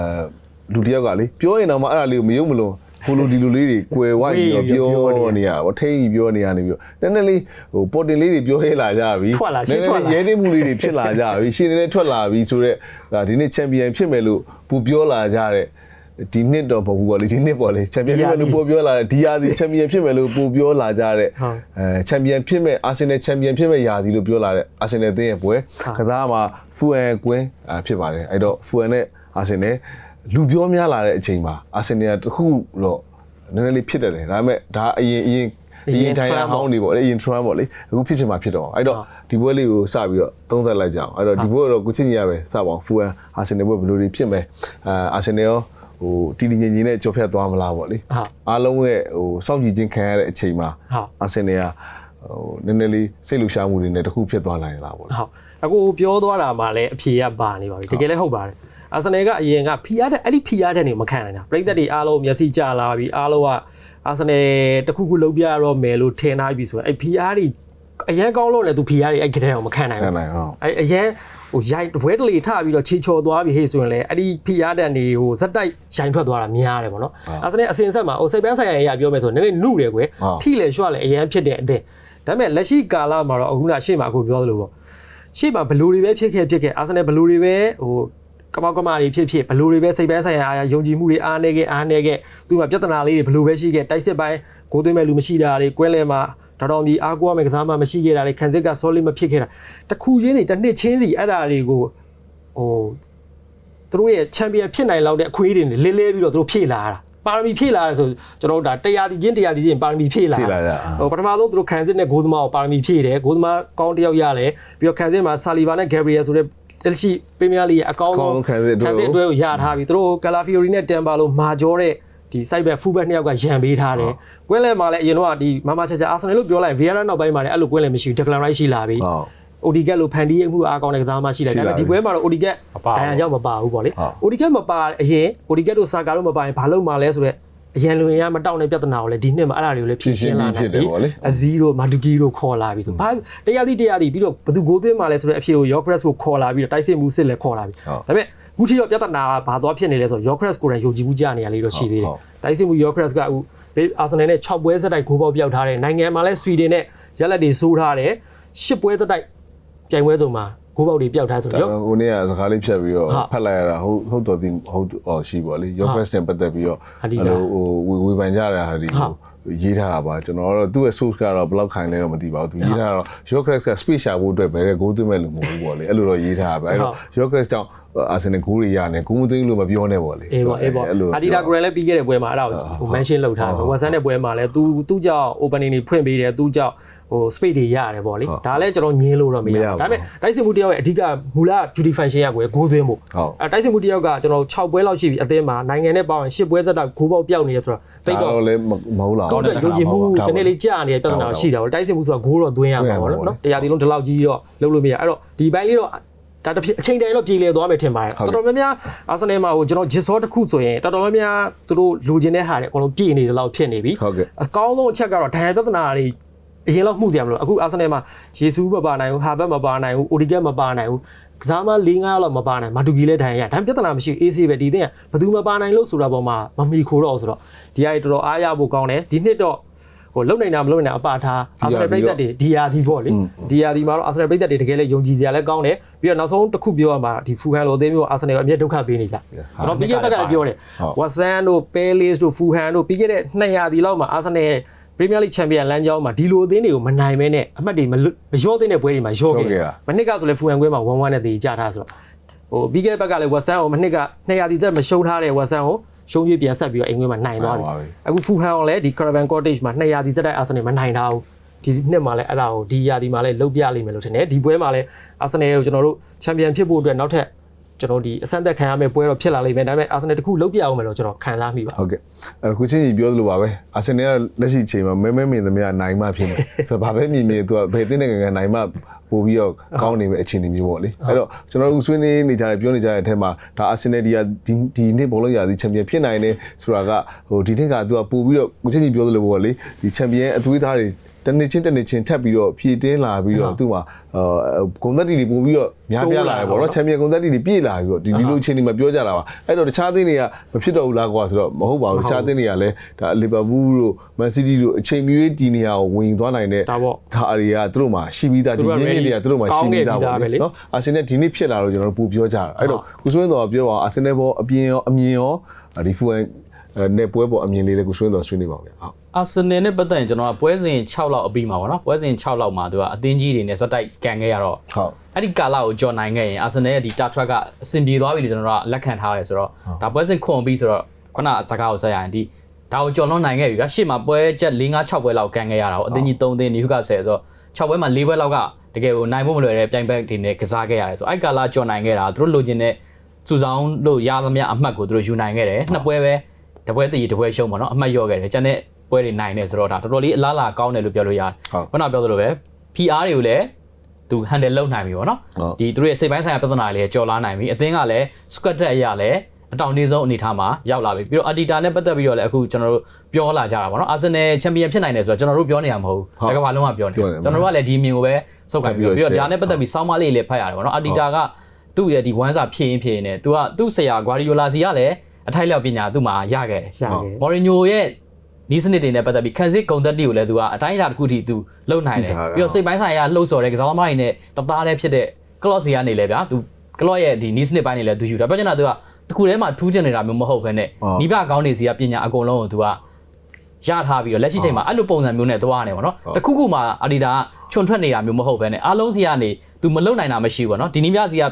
လူတစ်ယောက်ကလေပြောရင်တော့မှအဲ့ဒါလေးကိုမယုံမလို့ဟိုလိုဒီလိုလေးတွေကွယ်ဝိုက်ပြီးတော့ပြောနေရဗောထိန်းပြီးပြောနေရနေပြီးတော့နည်းနည်းလေးဟိုပေါ်တင်လေးတွေပြောရဲလာကြပြီထွက်လာရှေ့ထွက်လာရဲတင်းမှုလေးတွေဖြစ်လာကြပြီရှင်းနေထွက်လာပြီဆိုတော့ဒါဒီနေ့ချန်ပီယံဖြစ်မယ်လို့ပူပြောလာကြတဲ့ဒီနှစ်တော့မဟုတ်ဘူးပေါ့လေဒီနှစ်ပေါ့လေချန်ပီယံဖြစ်မယ်လို့ပိုပြောလာတဲ့ဒီယာဒီချန်ပီယံဖြစ်မယ်လို့ပိုပြောလာကြတဲ့ဟုတ်အဲချန်ပီယံဖြစ်မဲ့အာဆင်နယ်ချန်ပီယံဖြစ်မဲ့ယာဒီလို့ပြောလာတဲ့အာဆင်နယ်အသင်းရဲ့ပွဲဟုတ်ကစားမှာဖူအန်ကွင်းအာဖြစ်ပါတယ်အဲ့တော့ဖူအန်နဲ့ အာဆင်နယ်လူပြောများလာတဲ့အချိန်မှာအာဆင်နယ်ကတစ်ခုတော့နည်းနည်းလေးဖြစ်တတ်တယ်ဒါပေမဲ့ဒါအရင်အရင်အအရင်ရင်တိုင်း Trump ဟောင်းနေပေါ့လေအရင် Trump ပေါ့လေအခုဖြစ်ချင်မှာဖြစ်တော့အဲ့တော့ဒီပွဲလေးကိုစပြီးတော့သုံးသပ်လိုက်ကြအောင်အဲ့တော့ဒီပွဲကတော့ကိုချင်းကြီးရပဲစပါအောင်ဖူအန်အာဆင်နယ်ပွဲဘယ်လိုတွေဖြစ်မယ်အာအာဆင်နယ်ရောဟိုတီတီငင်ငင်နဲ့ကြော်ဖြတ်သွားမလားပေါ့လေဟုတ်အားလုံးရဲ့ဟိုစောင့်ကြည့်ခြင်းခံရတဲ့အချိန်မှာဟုတ်အာဆင်နယ်ကဟိုနည်းနည်းလေးစိတ်လှူရှားမှုတွေနဲ့တခုဖြစ်သွားနိုင်လားပေါ့လေဟုတ်အခုပြောသွားတာမှလည်းအဖြေကပါနေပါပြီတကယ်လည်းဟုတ်ပါတယ် အာဆင်နယ်ကအရင်ကဖီအားတဲ့အဲ့ဒီဖီအားတဲ့နေမခံနိုင်တာပရိသတ်တွေအားလုံးမျက်စိကျလာပြီအားလုံးကအာဆင်နယ်တခုခုလုံးပြရတော့မယ်လို့ထင်ထားပြီဆိုရင်အဲ့ဖီအားတွေအရန်ကောင်းလို့လည်းသူဖီအားတွေအဲ့ကတဲ့အောင်မခံနိုင်ခံဘူးနိုင်အောင်အဲ့အရန်ဟိုရိုက်ဘွဲတလေထပြီးတော့ခြေချော်သွားပြီဟေ့ဆိုရင်လည်းအဲ့ဒီဖီအားတန်တွေဟိုဇက်တိုက်ရိုင်ထွက်သွားတာများတယ်ဗောနော်အာဆင်နယ်အစင်ဆက်မှာဟိုစိတ်ပန်းဆိုင်ရာအရာပြောမယ်ဆိုရင်နည်းနည်းနုတယ်ကွယ်ထိလေရွှလေအရန်ဖြစ်တဲ့အတဲ့ဒါပေမဲ့လက်ရှိကာလမှာတော့အခုနရှေ့မှာအခုပြောသလိုပေါ့ရှေ့မှာဘလူတွေပဲဖြစ်ခဲ့ဖြစ်ခဲ့အာဆင်နယ်ဘလူတွေပဲဟို ကမောက်ကမာတွေဖြစ်ဖြစ်ဘလူတွေပဲစိတ်ပိုင်းဆိုင်ရာယုံကြည်မှုတွေအားနေခဲ့အားနေခဲ့သူမှာပြဿနာလေးတွေဘလူပဲရှိခဲ့တိုက်စစ်ပိုင်းကိုသွင်းမဲ့လူမရှိတာတွေကွဲလဲမှာတော်တော်ကြီးအားကိုးရမယ့်ကစားမှမရှိခဲ့တာတွေခံစစ်က solid မဖြစ်ခဲ့တာတခုချင်းစီတစ်နှစ်ချင်းစီအဲ့ဒါတွေကိုဟိုသူတို့ရဲ့ချန်ပီယံဖြစ်နိုင်လောက်တဲ့အခွင့်အရေးတွေလဲလဲပြီးတော့သူတို့ဖြည့်လာတာပါရမီဖြည့်လာတယ်ဆိုကျွန်တော်တို့ဒါတရားဒီချင်းတရားဒီချင်းပါရမီဖြည့်လာဖြည့်လာကြဟိုပထမဆုံးသူတို့ခံစစ်နဲ့ဂိုးသမားကိုပါရမီဖြည့်တယ်ဂိုးသမားကောင်းတစ်ယောက်ရတယ်ပြီးတော့ခံစစ်မှာဆာလီဗာနဲ့ဂက်ဘရီယယ်ဆိုတဲ့ လက်ရှိပရီးမီးယားလိရဲ့အကောင်းဆုံးအကောင်းဆုံးခံစစ်အတွက်ကိုခံစစ်အတွက်ကိုရထားပြီသူတို့ကာလာဖီယိုရီနဲ့တန်ပါလို့မာဂျောတဲ့ဒီ site back full back နှစ်ယောက်ကရန်ပေးထားတယ်ကွင်းလဲမှာလည်းအရင်တော့ဒီမာမာချာချာအာဆင်နယ်လို့ပြောလိုက်ဗီယက်နမ်နောက်ပိုင်းမှာလည်းအဲ့လိုကွင်းလဲမရှိဘူးဒက်ကလန်ရိုက်ရှိလာပြီဟုတ် ODGAT လို့ဖန်တီးမှုအားကောင်းတဲ့ကစားမှရှိတယ်ဒါပေမဲ့ဒီပွဲမှာတော့ ODGAT မပါဘူးဒိုင်ယန်ကြောင့်မပါဘူးပေါ့လေဟုတ် ODGAT မပါအရင် ODGAT တို့စာကာလို့မပါရင်ဘာလို့မှလဲဆိုတော့ အရန်လွင်ရမတောင်းတဲ့ပြဿနာကိုလည်းဒီနှစ်မှာအဲ့ဒါတွေကိုလည်းဖြေရှင်းလာနိုင်ပြီအဇီးတို့မာဒူကီတို့ခေါ်လာပြီဆိုဘာတရားတိတရားတိပြီးတော့ဘသူဂိုးသွင်းမှလဲဆိုတော့အဖြေကို Yokres ကိုခေါ်လာပြီးတော့တိုက်စစ်မှုစစ်လည်းခေါ်လာပြီဒါပေမဲ့အခုထိတော့ပြဿနာကဘာသွားဖြစ်နေလဲဆိုတော့ Yokres ကိုယ်တိုင်ယုံကြည်မှုကြနေရလေးတော့ရှိသေးတယ်တိုက်စစ်မှု Yokres ကအခုအာဆင်နယ်နဲ့6ပွဲစတိုက်ဂိုးပေါက်ပြောက်ထားတယ်နိုင်ငံမှာလည်းဆွီဒင်နဲ့ရက်လက်တွေစိုးထားတယ်10ပွဲစတိုက်ပြိုင်ပွဲစုံမှာ ဂိုးပေါက်တွေပြောက်ထားဆိုတော့ဟိုနေ့ကစကားလေးဖြတ်ပြီးတော့ဟုတ်ဖတ်လိုက်ရတာဟုတ်ဟုတ်တော်ဒီဟုတ်အော်ရှိပါလေ your question ပတ်သက်ပြီးတော့အဓိကဟိုဝေဝေပန်ကြတာဟာဒီဟုတ်ရေးထားတာပါကျွန်တော်တော့သူ့ရဲ့ source ကတော့ဘယ်လောက်ခိုင်လဲတော့မသိပါဘူးသူရေးထားတာတော့ your crash က space ရှာဖို့အတွက်ပဲတဲ့ goal သွင်းမဲ့လို့မဟုတ်ဘူးပေါ့လေအဲ့လိုတော့ရေးထားတာပဲအဲ့တော့ your crash ကြောင့်အာဆင်နယ်ဂိုးတွေရနေဂိုးမသွင်းလို့မပြောနဲ့ပေါ့လေအေးပေါ့အေးပေါ့အဲ့လိုအာဒီတာဂရန်လည်းပြီးခဲ့တဲ့ပွဲမှာအဲ့ဒါကိုဟို mention လုပ်ထားတယ်ဝက်ဆန်တဲ့ပွဲမှာလည်းသူသူ့ကြောင့် opening တွေဖွင့်ပေးတယ်သူ့ကြောင့် ဟို space တွေရတယ်ပေါ့လေဒါလည်းကျွန်တော်ညင်းလို့တော့မရဘူးဒါပေမဲ့တိုက်စစ်မှုတယောက်ရဲ့အဓိကမူလ duty function ရကွယ်ဂိုးသွင်းဖို့ဟုတ်အဲတိုက်စစ်မှုတယောက်ကကျွန်တော်6ပွဲလောက်ရှိပြီအသင်းမှာနိုင်ငံနဲ့ပေါင်းရင်10ပွဲဆက်တော့ဂိုးပေါက်ပြောက်နေရဆိုတော့တိတ်ဒါတော့တော့လည်းမဟုတ်လားကောင်းတဲ့ယုံကြည်မှုတနေ့လေးကြာနေတဲ့ပြဿနာရှိတာပေါ့တိုက်စစ်မှုဆိုတာဂိုးတော့သွင်းရမှာပေါ့နော်တရားဒီလုံးဒီလောက်ကြီးတော့လုပ်လို့မရအဲ့တော့ဒီဘိုင်းလေးတော့ဒါတစ်ဖြစ်အချိန်တိုင်းတော့ပြေလည်သွားမယ်ထင်ပါတယ်တော်တော်များများအာဆင်နယ်မှာဟိုကျွန်တော်ဂျစ်ဆောတစ်ခုဆိုရင်တော်တော်များများသူတို့လိုချင်တဲ့ဟာတွေအကုန်လုံးပြည့်နေတယ်လို့ဖြစ်နေပြီဟုတ်ကဲ့အကောင်းဆုံးအချက်ကတော့ဒဏ်ရာပြဿနာတွေ အရင်တော့မှုစရာမလိုအခုအာဆင်နယ်မှာဂျေဆူးမပါနိုင်ဘူးဟာဘတ်မပါနိုင်ဘူးအိုဒီဂက်မပါနိုင်ဘူးကစားမ၄၅လောက်မပါနိုင်မာတူဂီလည်းဒဏ်ရာရဒါပြဿနာမရှိဘူးအေးဆေးပဲဒီတဲ့ကဘယ်သူမပါနိုင်လို့ဆိုတာပေါ်မှာမမီခိုတော့ဆိုတော့ဒီဟာတွေတော်တော်အားရဖို့ကောင်းတယ်ဒီနှစ်တော့ဟိုလုံနိုင်တာမလုံနိုင်တာအပါထားအာဆင်နယ်ပြည်သက်တွေဒီယာဒီပေါ့လေဒီယာဒီမှာတော့အာဆင်နယ်ပြည်သက်တွေတကယ်လည်းယုံကြည်စရာလည်းကောင်းတယ်ပြီးတော့နောက်ဆုံးတစ်ခုပြောရမှာဒီဖူဟန်လိုအသင်းမျိုးအာဆင်နယ်ကအမြဲဒုက္ခပေးနေကြကျွန်တော်ပြီးခဲ့တဲ့ဘက်ကလည်းပြောတယ်ဝါဆန်တို့ပဲလစ်တို့ဖူဟန်တို့ပြီးခဲ့တဲ့200ဒီလောက်မှာအာဆင်နယ် ပရီးမီးယားလိချန်ပီယံလမ်းကြောင်းမှာဒီလိုအသင်းတွေကိုမနိုင်မဲနဲ့အမှတ်တွေမလွတ်မလျော့သင်းတဲ့ပွဲတွေမှာလျော့ခဲ့တယ်မနှစ်ကဆိုလဲဖူဟန်ကွဲမှာ1-1နဲ့တည်ကြထားဆိုတော့ဟိုပြီးခဲ့တဲ့ဘက်ကလည်းဝက်ဆန်ကိုမနှစ်က200ဒီတက်မရှုံးထားတဲ့ဝက်ဆန်ကိုရှုံးပြပြန်ဆက်ပြီးတော့အိမ်ကွင်းမှာနိုင်သွားပြီအခုဖူဟန်ကိုလည်းဒီ Caravan Cottage မှာ200ဒီတက်တဲ့အာဆင်နယ်မနိုင်ထားဘူးဒီနှစ်မှာလည်းအဲ့ဒါကိုဒီယာဒီမှာလည်းလုတ်ပြလိမ့်မယ်လို့ထင်တယ်ဒီပွဲမှာလည်းအာဆင်နယ်ကိုကျွန်တော်တို့ချန်ပီယံဖြစ်ဖို့အတွက်နောက်ထပ် ကျွန်တော်ဒီအဆင့်သက်ခံရမယ့်ပွဲတော့ဖြစ်လာလိမ့်မယ်ဒါပေမဲ့အာဆင်နယ်တခုလုတ်ပြအောင်မယ်လို့ကျွန်တော်ခံစားမိပါဟုတ်ကဲ့အဲ့ခုချင်းကြီးပြောသလိုပါပဲအာဆင်နယ်ကလက်ရှိချိန်မှာမဲမဲမြင်သမျှနိုင်မှဖြစ်နေဆိုတော့ဘာပဲမြင်မြင်သူကဘယ်တင်းနေငယ်ငယ်နိုင်မှပို့ပြီးတော့ကောင်းနေမဲ့အခြေအနေမျိုးပေါ့လေအဲ့တော့ကျွန်တော်တို့ဆွေးနွေးနေကြတယ်ပြောနေကြတဲ့အထက်မှာဒါအာဆင်နယ်ဒီကဒီဒီနှစ်ဘောလုံးရာသီချန်ပီယံဖြစ်နိုင်တယ်ဆိုတာကဟိုဒီနှစ်ကသူကပို့ပြီးတော့ခုချင်းကြီးပြောသလိုပေါ့လေဒီချန်ပီယံအသွေးသားတွေ တနေ့ချင်းတနေ့ချင်းထပ်ပြီးတော့ဖြည့်တင်းလာပြီးတော့သူ့မှာအာဂုံသက်တီတွေပို့ပြီးတော့များပြားလာတယ်ပေါ့နော်ချန်ပီယံဂုံသက်တီတွေပြည့်လာပြီးတော့ဒီဒီလိုအခြေအနေမှာပြောကြတာပါအဲ့တော့တခြားသင်းတွေကမဖြစ်တော့ဘူးလားကွာဆိုတော့မဟုတ်ပါဘူးတခြားသင်းတွေကလည်းဒါလီဗာပူးတို့မန်စီးတီးတို့အချိန်မီဒီနေရာကိုဝင်သွားနိုင်တဲ့ဒါပေါ့ဒါတွေကသူတို့မှာရှိပြီးသားသူဒီတို့ကရင်းမြစ်တွေကသူတို့မှာရှိပြီးသားကောင်းပေါ့ခဲ့ပြီးသားပဲလေလေနော်အာဆင်နယ်ဒီနေ့ဖြစ်လာတော့ကျွန်တော်တို့ပို့ပြောကြတာအဲ့တော့ကုဆွင်းတော်ပြောအောင်အာဆင်နယ်ဘောအပြင်ရောအမြင်ရောဒီဖူအန်နဲ့ပွဲပေါ်အမြင်လေးလည်းကုဆွင်းတော်ဆွေးနေပါဦးဗျာဟုတ် အာဆင်နယ်နဲ့ပတ်သက်ရင်ကျွန်တော်ကပွဲစဉ်6လောက်အပြီးမှာပေါ့နော်ပွဲစဉ်6လောက်မှာသူကအသင်းကြီးတွေနဲ့စက်တိုက်ကန်ခဲ့ရတော့ဟုတ်အဲ့ဒီကာလကိုကြော်နိုင်ခဲ့ရင်အာဆင်နယ်ရဲ့ဒီတာထရက်ကအဆင်ပြေသွားပြီလို့ကျွန်တော်တို့ကလက်ခံထားရတယ်ဆိုတော့ဒါပွဲစဉ်ခွန်ပြီးဆိုတော့ခုနစကားကိုဆက်ရရင်ဒီဒါကိုကြော်လွန်နိုင်ခဲ့ပြီဗျာရှေ့မှာပွဲချက်4 5 6ပွဲလောက်ကန်ခဲ့ရတာကိုအသင်းကြီး3သင်းနယူကာဆယ်ဆိုတော့6ပွဲမှာ4ပွဲလောက်ကတကယ်ကိုနိုင်ဖို့မလွယ်တဲ့ပြိုင်ဘက်တွေနဲ့ကစားခဲ့ရတယ်ဆိုတော့အဲ့ကာလကြော်နိုင်ခဲ့တာသူတို့လိုချင်တဲ့စုဆောင်လို့ရသမျှအမှတ်ကိုသူတို့ယူနိုင်ခဲ့တယ်နှစ်ပွဲပဲတပွဲတည်တပွဲရှုံးပေါ့နော်အမှတ်လျော့ခဲ့တယ်ကျန်တဲ့ ပွဲတွေနိုင်တယ်ဆိုတော့ဒါတော်တော်လေးအလားလာကောင်းတယ်လို့ပြောလို့ရတယ်ဟုတ်ခုနပြောသလိုပဲ PR တွေကိုလည်းသူ handle လုပ်နိုင်ပြီပေါ့နော်ဟုတ်ဒီသူတို့ရဲ့စိတ်ပိုင်းဆိုင်ရာပြဿနာတွေလည်းကြော်လာနိုင်ပြီအသင်းကလည်း squad တက်အရာလည်းအတောင်နေဆုံးအနေထားမှာရောက်လာပြီပြီးတော့ Adita နဲ့ပတ်သက်ပြီးတော့လည်းအခုကျွန်တော်တို့ပြောလာကြတာပေါ့နော် Arsenal Champion ဖြစ်နိုင်တယ်ဆိုတော့ကျွန်တော်တို့ပြောနေရမှာမဟုတ်ဟုတ်ဘူးတကဘာလုံးကပြောနေပြောနေမှာကျွန်တော်တို့ကလည်းဒီမြင်ကိုပဲစုပ်ကိုင်ပြီးတော့ဖတ်ပြီးပြီးတော့တော့ဒါနဲ့ပတ်သက်ပြီးစောင်းမလေးလည်းဖတ်ရတယ်ပေါ့နော် Adita ကသူ့ရဲ့ဒီဝမ်းစာဖြည့်ရင်ဖြည့်ရင်နဲ့ तू ကသူ့ဆရာ Guardiola စီကလည်းအထိုက်လျောက်ပညာသူ့မှာရခဲ့တယ်ရခဲ့မော်ရီညိုရဲ့ ဒီစနစ်တွေနဲ့ပတ်သက်ပြီးခံစစ်ဂုံသက်တီကိုလည်းသူကအတိုင်းအတာတစ်ခုထိသူလုံနိုင်တယ်သိထားတာပြီးတော့စိတ်ပိုင်းဆိုင်ရာလှုပ်ဆော်တဲ့ကစားသမားတွေနဲ့တသားတည်းဖြစ်တဲ့ကလော့စီကနေလည်းဗျာသူကလော့ရဲ့ဒီနီးစနစ်ပိုင်းတွေလည်းသူယူတာပြောချင်တာသူကတစ်ခုတည်းမှာထူးချင်နေတာမျိုးမဟုတ်ဘဲနဲ့ဟုတ်နီးပြကောင်းနေစီကပညာအကုန်လုံးကိုသူကရထားပြီးတော့လက်ရှိချိန်မှာအဲ့လိုပုံစံမျိုးနဲ့သွားနေပါတော့ဟုတ်တစ်ခုခုမှာအဒီတာကချွန်ထွက်နေတာမျိုးမဟုတ်ဘဲနဲ့အားလုံးစီကနေသူမလုံနိုင်တာမရှိဘူးပေါ့နော်ဒီနီးပြစီက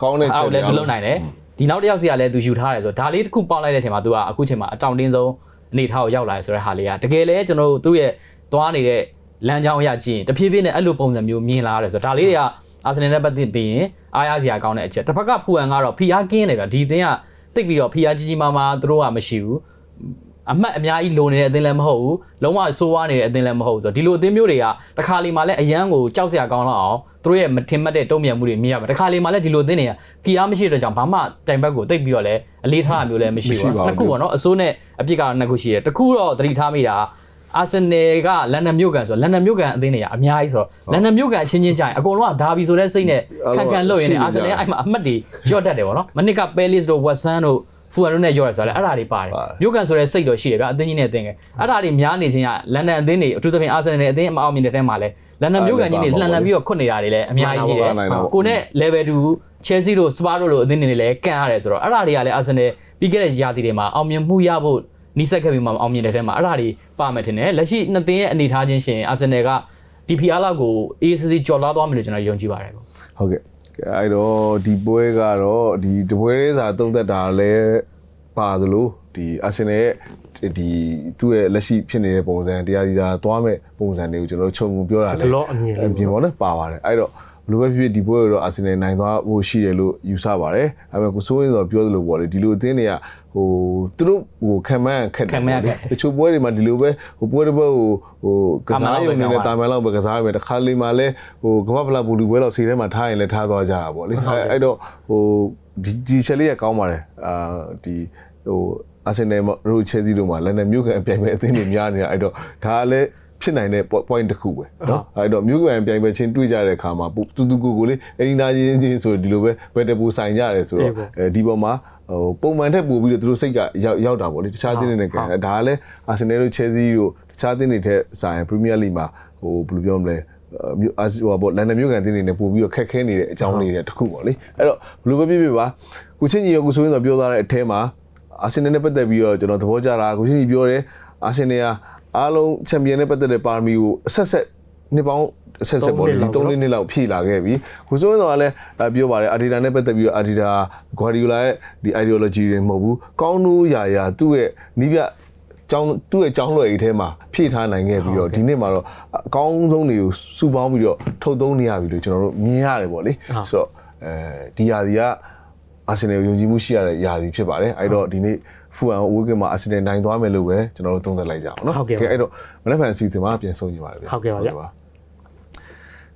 ကောင်းတဲ့ချက်အားလည်းသူလုံနိုင်တယ်ဒီနောက်တစ်ယောက်စီကလည်းသူယူထားတယ်ဆိုတော့ဒါလေးတစ်ခုပေါက်လိုက်တဲ့အချိန်မှာသူကအခုချိန်မှာအတောင်တင်းဆုံး အနေထားကိုရောက်လာတယ်ဆိုတဲ့ဟာလေးကတကယ်လည်းကျွန်တော်တို့သူ့ရဲ့သွားနေတဲ့လမ်းကြောင်းအရကြည့်ရင်တဖြည်းဖြည်းနဲ့အဲ့လိုပုံစံမျိုးမြင်လာရတယ်ဆိုတော့ဒါလေးတွေကအာဆင်နယ်နဲ့ပတ်သက်ပြီးရင်အားရစရာကောင်းတဲ့အချက်တစ်ဖက်ကဖူအန်ကတော့ဖီအားကင်းတယ်ဗျဒီအသင်းကတိတ်ပြီးတော့ဖီအားကြီးကြီးမားမားသူတို့ကမရှိဘူးအမှတ်အများကြီးလိုနေတဲ့အသင်းလည်းမဟုတ်ဘူးလုံးဝဆိုးဝါးနေတဲ့အသင်းလည်းမဟုတ်ဘူးဆိုတော့ဒီလိုအသင်းမျိုးတွေကတစ်ခါလီမှလည်းအရန်ကိုကြောက်စရာကောင်းတော့အောင် သူတို့ရဲ့မထင်မှတ်တဲ့တုံ့ပြန်မှုတွေမြင်ရမှာတခါလေမှလည်းဒီလိုအသင်းတွေကကီအားမရှိတဲ့ကြောင့်ဘာမှတိုင်ဘက်ကိုတိတ်ပြီးတော့လည်းအလေးထားတာမျိုးလည်းမရှိမရှိဘူးပါဘူးနှစ်ခုပေါ့နော်အစိုးနဲ့အပြစ်ကတော့နှစ်ခုရှိတယ်တစ်ခုတော့သတိထားမိတာအာဆင်နယ်ကလန်ဒန်မြို့ကန်ဆိုတော့လန်ဒန်မြို့ကန်အသင်းတွေကအများကြီးဆိုတော့လန်ဒန်မြို့ကန်အချင်းချင်းကြိုင်အကုန်လုံးကဒါဘီဆိုတဲ့စိတ်နဲ့ခံခံလို့ရင်းနဲ့အာဆင်နယ်ကအဲ့မှာအမှတ်တွေရော့တတ်တယ်ပေါ့နော်မနစ်ကပဲလစ်တို့ဝက်ဆန်တို့ဖူအန်တို့နဲ့ရော့ရဆိုတော့အဲ့ဒါတွေပါတယ်မြို့ကန်ဆိုတဲ့စိတ်တော့ရှိတယ်ဗျအသင်းကြီးနဲ့အသင်းကအဲ့ဒါတွေများနေခြင်းကလန်ဒန်အသင်းတွေအထူးသဖြင့်အာဆင်နယ်အသင်းမအောင်မြင်တဲ့တဲမှာလဲ လန်ဒန်မြို့ကန်ကြီးတွေလှန်လှန်ပြီးတော့ခွတ်နေတာတွေလည်းအများကြီးရှိတယ်ကိုနဲ့ level 2 Chelsea တို့ Spurs တို့လိုအသင်းတွေလည်းကန်ရတယ်ဆိုတော့အဲ့ဒါတွေကလည်းအာဆင်နယ်ပြီးခဲ့တဲ့ရာသီတွေမှာအောင်မြင်မှုရဖို့နီးစပ်ခဲ့ပြီးမှအောင်မြင်တဲ့ထဲမှာအဲ့ဒါတွေပါမယ်ထင်တယ်လက်ရှိနှစ်သင်းရဲ့အနေထားချင်းရှင်အာဆင်နယ်က DPR လောက်ကို ACC ကြော်လာသွားမယ်လို့ကျွန်တော်ယုံကြည်ပါတယ်ပေါ့ဟုတ်ကဲ့အဲ့တော့ဒီပွဲကတော့ဒီတပွဲလေးစာသုံးသက်တာလည်းပါသလိုဒီအာဆင်နယ်ရဲ့ ဒီသူ့ရဲ့လက်ရှိဖြစ်နေတဲ့ပုံစံတရားစီစာသွားမဲ့ပုံစံတွေကိုကျွန်တော်တို့ခြုံငုံပြောတာလေဘလော့အမြင်လေးအပြင်ပေါ့နော်ပါပါတယ်အဲ့တော့ဘလိုပဲဖြစ်ဖြစ်ဒီပွဲကိုတော့အာဆင်နယ်နိုင်သွားဖို့ရှိတယ်လို့ယူဆပါတယ်။အဲ့မဲ့ကိုစိုးရင်းဆိုပြောသလိုပေါ့လေဒီလိုအသင်းတွေကဟိုသူတို့ဟိုခံမှန်းခက်တယ်ခံမှန်းခက်တချို့ပွဲတွေမှာဒီလိုပဲဟိုပွဲတစ်ပွဲကိုဟိုကစားရုံနဲ့တာမန်လောက်ပဲကစားရမယ်တစ်ခါလေးမှလည်းဟိုကမ္ဘာပလာဘူလူပွဲလောက်စိတ်ထဲမှာထားရင်လည်းထားသွားကြတာပေါ့လေအဲ့အဲ့တော့ဟိုဒီဒီချက်လေးကကောင်းပါတယ်အာဒီဟိုအာဆင်နယ်တို့ချဲစီတို့မှာလန်ဒန်မြို့ကန်အပြိုင်ပဲအသင်းတွေများနေတာအဲ့တော့ဒါကလည်းဖြစ်နိုင်တဲ့ point တစ်ခုပဲเนาะအဲ့တော့မြို့ကန်ပြိုင်ပဲချင်းတွေ့ကြတဲ့အခါမှာတူတူကိုကိုလေးအရင်သားချင်းချင်းဆိုဒီလိုပဲဘယ်တပူဆိုင်ကြရတယ်ဆိုတော့အဲဒီပေါ်မှာဟိုပုံမှန်ထက်ပိုပြီးတော့သူတို့စိတ်ကရောက်ရောက်တာပေါ့လေတခြားတင်းတွေနဲ့ကန်ဒါကလည်းအာဆင်နယ်တို့ချဲစီတို့တခြားတင်းတွေထက်ဆိုင်ပရီးမီးယားလိမှာဟိုဘယ်လိုပြောမလဲမြို့အာဟိုပေါ့လန်ဒန်မြို့ကန်တင်းတွေနဲ့ပို့ပြီးတော့ခက်ခဲနေတဲ့အကြောင်းလေးတွေတစ်ခုပေါ့လေအဲ့တော့ဘယ်လိုပဲဖြစ်ဖြစ်ပါကိုချင်းကြီးရောကိုဆိုရင်တော့ပြောသွားတဲ့အထဲမှာ အာဆင်နယ်နဲ့ပတ်သက်ပြီးတော့ကျွန်တော်သဘောကျတာကိုချင်းကြီးပြောတယ်အာဆင်နယ်ကအားလုံးချန်ပီယံနဲ့ပတ်သက်တဲ့ပါရမီကိုအဆက်ဆက်နှစ်ပေါင်းအဆက်ဆက်ပေါ့လေဒီ3နှစ်နှစ်လောက်ဖြည့်လာခဲ့ပြီကိုဆိုရင်တော့လည်းပြောပါတယ်အာဒီတာနဲ့ပတ်သက်ပြီးတော့အာဒီတာဂွာဒီယိုလာရဲ့ဒီ ideology တွေမဟုတ်ဘူးကောင်းလို့ရာရာသူ့ရဲ့နီးပြကျောင်းသူ့ရဲ့ကျောင်းလွယ်အိတ်ထဲမှာဖြည့်ထားနိုင်ခဲ့ပြီးတော့ဒီနေ့မှာတော့အကောင်းဆုံးတွေကိုစုပေါင်းပြီးတော့ထုတ်သုံးနေရပြီလို့ကျွန်တော်တို့မြင်ရတယ်ပေါ့လေဆိုတော့အဲဒီယာဒီက အာဆင်နယ်ယုံကြည်မှုရှိရတဲ့ယာဒီဖြစ်ပါတယ်အဲ့တော့ဒီနေ့ဖူအန်ဝေးကမှာအာဆင်နယ်နိုင်သွားမယ်လို့ပဲကျွန်တော်တို့သုံးသပ်လိုက်ကြအောင်နော်အဲ့တော့မနေ့ဖန်စီတင်မှာပြန်ဆုံးနေပါတယ်ဗျာ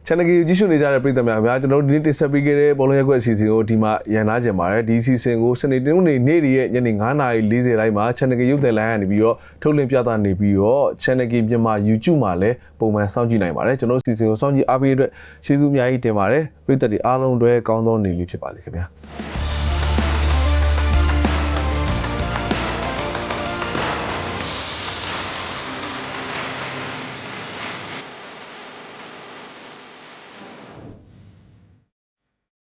channel ကြီးကြည့်ရှုနေကြတဲ့ပရိသတ်များများကျွန်တော်တို့ဒီနေ့တင်ဆက်ပေးခဲ့တဲ့ဘောလုံးရက်ကွက်အစီအစဉ်ကိုဒီမှာရန်နာကြင်ပါတယ်ဒီအစီအစဉ်ကိုစနေနေ့နေ့နေ့ရက်ညနေ9:40တိုင်းမှာ channel ကြီးရုပ်သံလိုင်းကနေပြီးတော့ထုတ်လင်းပြသနေပြီးတော့ channel ကြီးမြန်မာ YouTube မှာလည်းပုံမှန်စောင့်ကြည့်နိုင်ပါတယ်ကျွန်တော်တို့အစီအစဉ်ကိုစောင့်ကြည့်အားပေးတဲ့အတွက်ကျေးဇူးအများကြီးတင်ပါတယ်ပရိသတ်တွေအားလုံးတွေကောင်းသောနေ့လေးဖြစ်ပါစေခင်ဗျာ